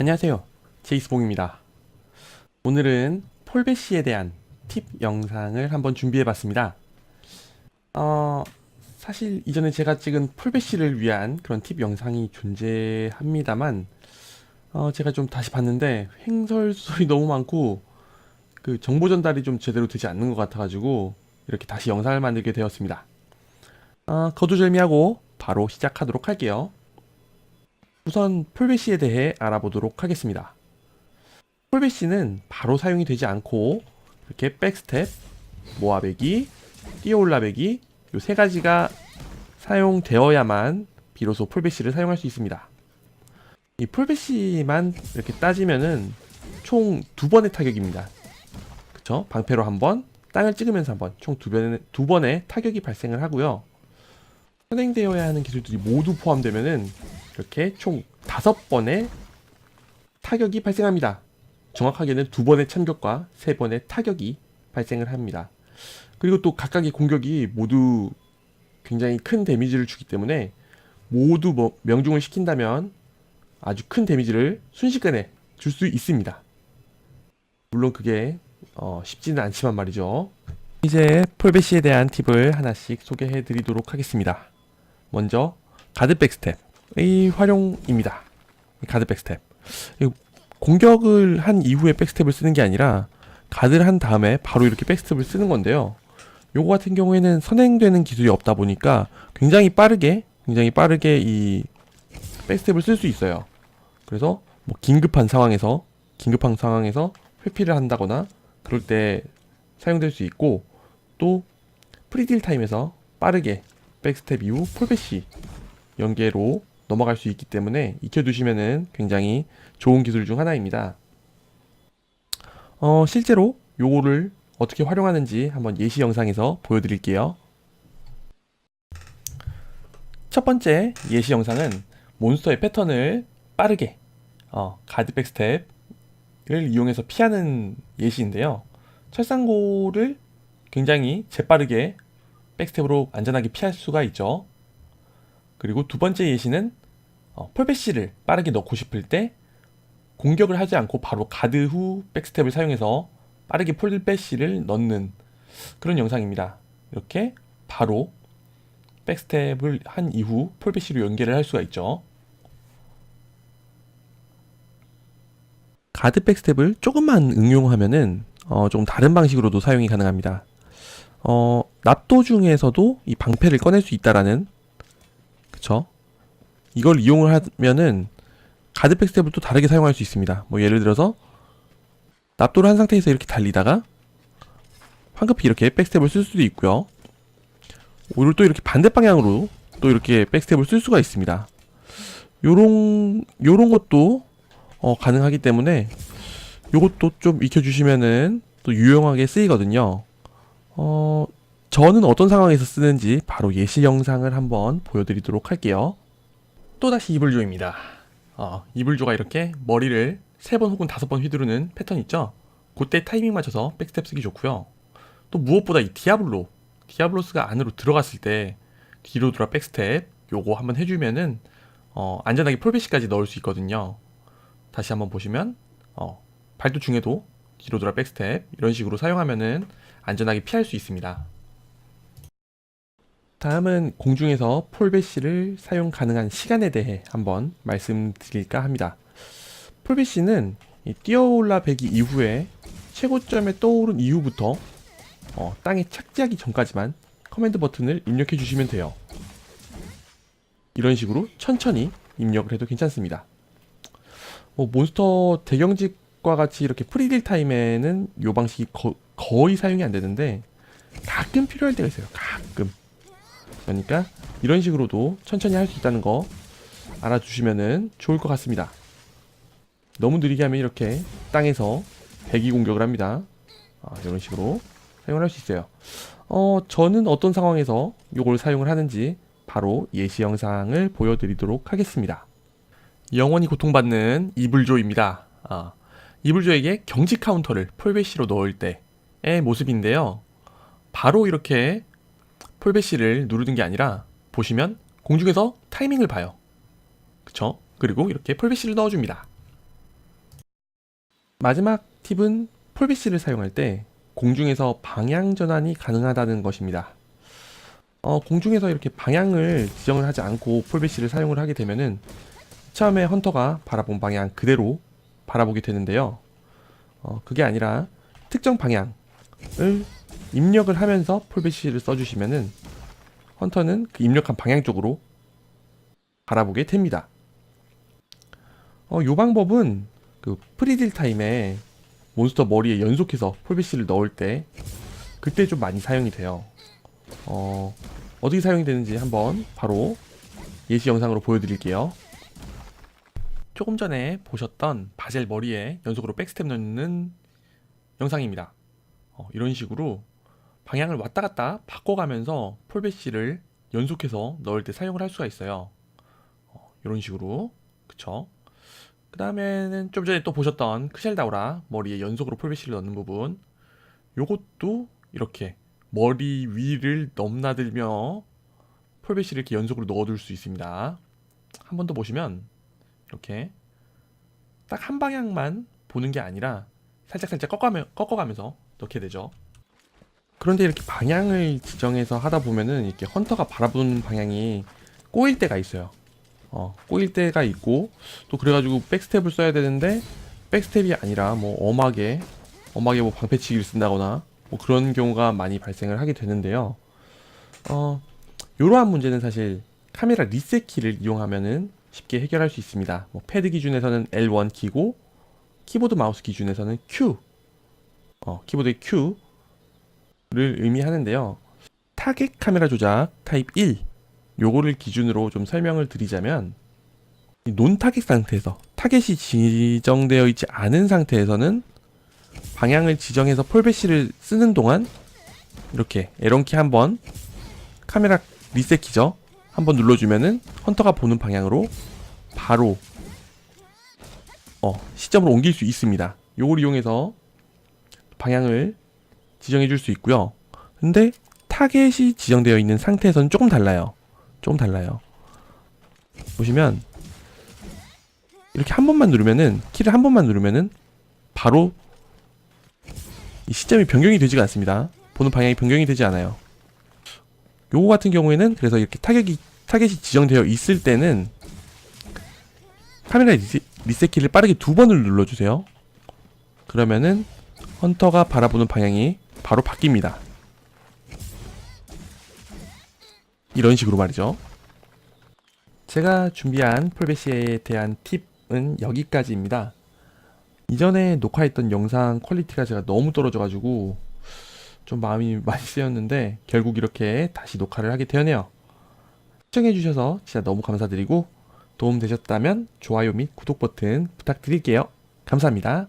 안녕하세요. 제이스봉입니다. 오늘은 폴베시에 대한 팁 영상을 한번 준비해 봤습니다. 어, 사실 이전에 제가 찍은 폴베시를 위한 그런 팁 영상이 존재합니다만, 어, 제가 좀 다시 봤는데 횡설수설이 너무 많고, 그 정보 전달이 좀 제대로 되지 않는 것 같아가지고, 이렇게 다시 영상을 만들게 되었습니다. 어, 거두절미하고 바로 시작하도록 할게요. 우선 폴베시에 대해 알아보도록 하겠습니다. 폴베시는 바로 사용이 되지 않고 이렇게 백스텝, 모아배기, 뛰어올라배기 이 세 가지가 사용되어야만 비로소 폴베시를 사용할 수 있습니다. 이 폴베시만 이렇게 따지면은 총 두 번의 타격입니다. 그쵸? 방패로 한 번, 땅을 찍으면서 한 번, 총 두 번의, 두 번의 타격이 발생을 하고요. 선행되어야 하는 기술들이 모두 포함되면은 이렇게 총 다섯 번의 타격이 발생합니다. 정확하게는 두 번의 참격과 세 번의 타격이 발생을 합니다. 그리고 또 각각의 공격이 모두 굉장히 큰 데미지를 주기 때문에 모두 뭐 명중을 시킨다면 아주 큰 데미지를 순식간에 줄 수 있습니다. 물론 그게 어, 쉽지는 않지만 말이죠. 이제 폴베시에 대한 팁을 하나씩 소개해 드리도록 하겠습니다. 먼저 가드 백스텝의 활용입니다. 가드 백스텝. 이 공격을 한 이후에 백스텝을 쓰는 게 아니라 가드를 한 다음에 바로 이렇게 백스텝을 쓰는 건데요. 요거 같은 경우에는 선행되는 기술이 없다 보니까 굉장히 빠르게 굉장히 빠르게 이 백스텝을 쓸 수 있어요. 그래서 뭐 긴급한 상황에서 긴급한 상황에서 회피를 한다거나 그럴 때 사용될 수 있고 또 프리딜 타임에서 빠르게 백스텝 이후 폴베시 연계로 넘어갈 수 있기 때문에 익혀두시면은 굉장히 좋은 기술 중 하나입니다. 어, 실제로 요거를 어떻게 활용하는지 한번 예시 영상에서 보여드릴게요. 첫 번째 예시 영상은 몬스터의 패턴을 빠르게 어, 가드 백스텝을 이용해서 피하는 예시인데요. 철상고를 굉장히 재빠르게 백스텝으로 안전하게 피할 수가 있죠. 그리고 두 번째 예시는 어, 폴베시를 빠르게 넣고 싶을 때 공격을 하지 않고 바로 가드 후 백스텝을 사용해서 빠르게 폴베시를 넣는 그런 영상입니다. 이렇게 바로 백스텝을 한 이후 폴베시로 연계를 할 수가 있죠. 가드 백스텝을 조금만 응용하면은 어, 좀 다른 방식으로도 사용이 가능합니다. 어, 납도 중에서도 이 방패를 꺼낼 수 있다라는 그쵸? 이걸 이용을 하면은 가드 백 스텝을 또 다르게 사용할 수 있습니다. 뭐 예를 들어서 납도를 한 상태에서 이렇게 달리다가 황급히 이렇게 백스텝을 쓸 수도 있고요. 오히려 또 이렇게 반대 방향으로 또 이렇게 백스텝을 쓸 수가 있습니다. 요런 요런 것도 어, 가능하기 때문에 요것도 좀 익혀주시면은 또 유용하게 쓰이거든요. 어, 저는 어떤 상황에서 쓰는지 바로 예시 영상을 한번 보여드리도록 할게요. 또다시 이불조입니다. 어, 이불조가 이렇게 머리를 세번 혹은 다섯 번 휘두르는 패턴 있죠? 그때 타이밍 맞춰서 백스텝 쓰기 좋고요. 또 무엇보다 이 디아블로, 디아블로스가 안으로 들어갔을 때 뒤로 돌아 백스텝 요거 한번 해주면은 어, 안전하게 폴베시까지 넣을 수 있거든요. 다시 한번 보시면 어, 발도 중에도 뒤로 돌아 백스텝 이런 식으로 사용하면은 안전하게 피할 수 있습니다. 다음은 공중에서 폴베시를 사용 가능한 시간에 대해 한번 말씀드릴까 합니다. 폴베시는 이 뛰어올라 배기 이후에 최고점에 떠오른 이후부터 어, 땅에 착지하기 전까지만 커맨드 버튼을 입력해 주시면 돼요. 이런 식으로 천천히 입력을 해도 괜찮습니다. 뭐 몬스터 대경직과 같이 이렇게 프리딜 타임에는 이 방식이 거, 거의 사용이 안 되는데 가끔 필요할 때가 있어요. 가끔. 그러니까 이런 식으로도 천천히 할 수 있다는 거 알아주시면은 좋을 것 같습니다. 너무 느리게 하면 이렇게 땅에서 배기 공격을 합니다. 아, 이런 식으로 사용을 할 수 있어요. 어, 저는 어떤 상황에서 이걸 사용을 하는지 바로 예시 영상을 보여드리도록 하겠습니다. 영원히 고통받는 이불조입니다. 아, 이불조에게 경직 카운터를 폴베시로 넣을 때의 모습인데요. 바로 이렇게 폴베시를 누르는 게 아니라 보시면 공중에서 타이밍을 봐요. 그쵸? 그리고 이렇게 폴베시를 넣어줍니다. 마지막 팁은 폴베시를 사용할 때 공중에서 방향 전환이 가능하다는 것입니다. 어, 공중에서 이렇게 방향을 지정을 하지 않고 폴베시를 사용을 하게 되면은 처음에 헌터가 바라본 방향 그대로 바라보게 되는데요. 어, 그게 아니라 특정 방향을 입력을 하면서 폴베시를 써주시면은 헌터는 그 입력한 방향 쪽으로 바라보게 됩니다. 어, 요 방법은 그 프리딜 타임에 몬스터 머리에 연속해서 폴베시를 넣을 때 그때 좀 많이 사용이 돼요. 어, 어떻게 사용이 되는지 한번 바로 예시 영상으로 보여드릴게요. 조금 전에 보셨던 바젤 머리에 연속으로 백스텝 넣는 영상입니다. 어, 이런 식으로 방향을 왔다 갔다 바꿔가면서 폴베시를 연속해서 넣을 때 사용을 할 수가 있어요. 어, 이런 식으로 그쵸? 그 다음에는 좀 전에 또 보셨던 크셀다우라 머리에 연속으로 폴베시를 넣는 부분 요것도 이렇게 머리 위를 넘나들며 폴베시를 이렇게 연속으로 넣어둘 수 있습니다. 한 번 더 보시면 이렇게 딱 한 방향만 보는 게 아니라 살짝살짝 꺾어가면서 넣게 되죠. 그런데 이렇게 방향을 지정해서 하다 보면은 이렇게 헌터가 바라보는 방향이 꼬일 때가 있어요. 어, 꼬일 때가 있고 또 그래가지고 백스텝을 써야 되는데 백스텝이 아니라 뭐 엄하게 엄하게 뭐 방패치기를 쓴다거나 뭐 그런 경우가 많이 발생을 하게 되는데요. 어, 이러한 문제는 사실 카메라 리셋 키를 이용하면은 쉽게 해결할 수 있습니다. 뭐 패드 기준에서는 L1 키고 키보드 마우스 기준에서는 Q, 어, 키보드의 Q를 의미하는데요. 타겟 카메라 조작 타입 1 요거를 기준으로 좀 설명을 드리자면 이 논타겟 상태에서 타겟이 지정되어 있지 않은 상태에서는 방향을 지정해서 폴베시를 쓰는 동안 이렇게 에런키 한번 카메라 리셋 키죠 한번 눌러주면은 헌터가 보는 방향으로 바로 어, 시점을 옮길 수 있습니다. 요걸 이용해서 방향을 지정해 줄 수 있고요. 근데 타겟이 지정되어 있는 상태에서는 조금 달라요. 조금 달라요. 보시면 이렇게 한 번만 누르면은 키를 한 번만 누르면은 바로 이 시점이 변경이 되지가 않습니다. 보는 방향이 변경이 되지 않아요. 요거 같은 경우에는 그래서 이렇게 타겟이 타겟이 지정되어 있을 때는 카메라 리셋, 리셋 키를 빠르게 두 번을 눌러주세요. 그러면은 헌터가 바라보는 방향이 바로 바뀝니다. 이런 식으로 말이죠. 제가 준비한 폴베시에 대한 팁은 여기까지입니다. 이전에 녹화했던 영상 퀄리티가 제가 너무 떨어져가지고 좀 마음이 많이 쓰였는데 결국 이렇게 다시 녹화를 하게 되었네요. 시청해주셔서 진짜 너무 감사드리고 도움 되셨다면 좋아요 및 구독 버튼 부탁드릴게요. 감사합니다.